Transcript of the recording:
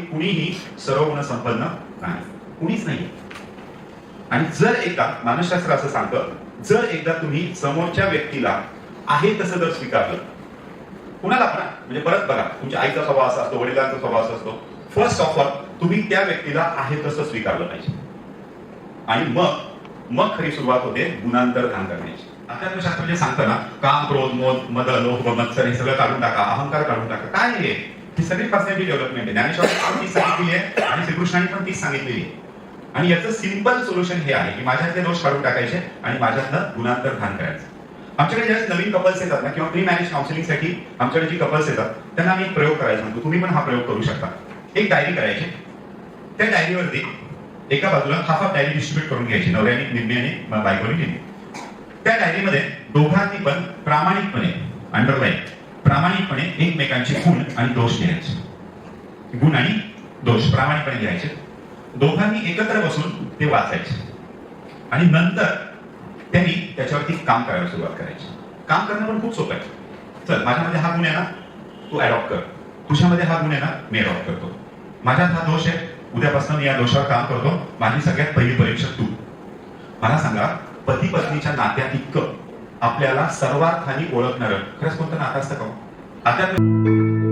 कुणीही सर्वगुण संपन्न नाही. कुणीच नाही. आणि जर एकदा मानसशास्त्र असं सांगतं जर एकदा तुम्ही समोरच्या व्यक्तीला आहे तसं जर स्वीकारलं कुणाला पण म्हणजे परत बघा तुमच्या आईचा स्वभाव असा असतो वडिलांचा स्वभाव असा असतो फर्स्ट ऑफ ऑल तुम्ही त्या व्यक्तीला आहे तसं स्वीकारलं पाहिजे. आणि मग मग खरी सुरुवात होते गुणांतर ध्यान करण्याची. अध्यात्मशास्त्र म्हणजे सांगतं ना काम क्रोध मोद मद लोभ मत्सर हे सगळं काढून टाका अहंकार काढून टाका. काय हे? ही सगळी पर्सनॅलिटी डेव्हलपमेंट आहे ज्ञानेश्वर पण तीच आहे आणि श्रीकृष्णाने पण तीच सांगितलेली आहे. आणि याचं सिंपल सोल्युशन हे आहे की माझ्यातले दोष काढून टाकायचे आणि माझ्यातलं गुणांतर ध्यान करायचं. आमच्याकडे ज्या नवीन कपल्स येतात ना किंवा प्री मॅरेज काउन्सिलिंगसाठी आमच्याकडे जी कपल्स येतात त्यांना आम्ही एक प्रयोग करायला सांगतो तुम्ही पण हा प्रयोग करू शकता. एक डायरी करायची. त्या डायरीवरती एका बाजूला हाफ हाफ डायरी डिस्ट्रीब्यूट करून घ्यायची. नवऱ्याने निम्म्याने बायकोने लिहिली त्या डायरीमध्ये दोघांनी पण प्रामाणिकपणे अंडरलाईन प्रामाणिकपणे एकमेकांचे गुण आणि दोष लिहायचे गुण आणि दोष प्रामाणिकपणे लिहायचे. दोघांनी एकत्र बसून ते वाचायचे. आणि नंतर त्यांनी त्याच्यावरती काम करायला सुरुवात करायची. काम करणं पण खूप सोपं आहे. चल माझ्यामध्ये हा गुण आहे ना तू अडॉप्ट कर. तुझ्यामध्ये हा गुण आहे ना मी अडॉप्ट करतो. माझ्यात हा दोष आहे. उद्यापासून मी या दोषावर काम करतो. माझी सगळ्यात पहिली परीक्षा तू. मला सांगा पती पत्नीच्या नात्यात इतकं आपल्याला सर्वार्थाने ओळखणारं. खरंच कोणतं नातं असतं का हो? आता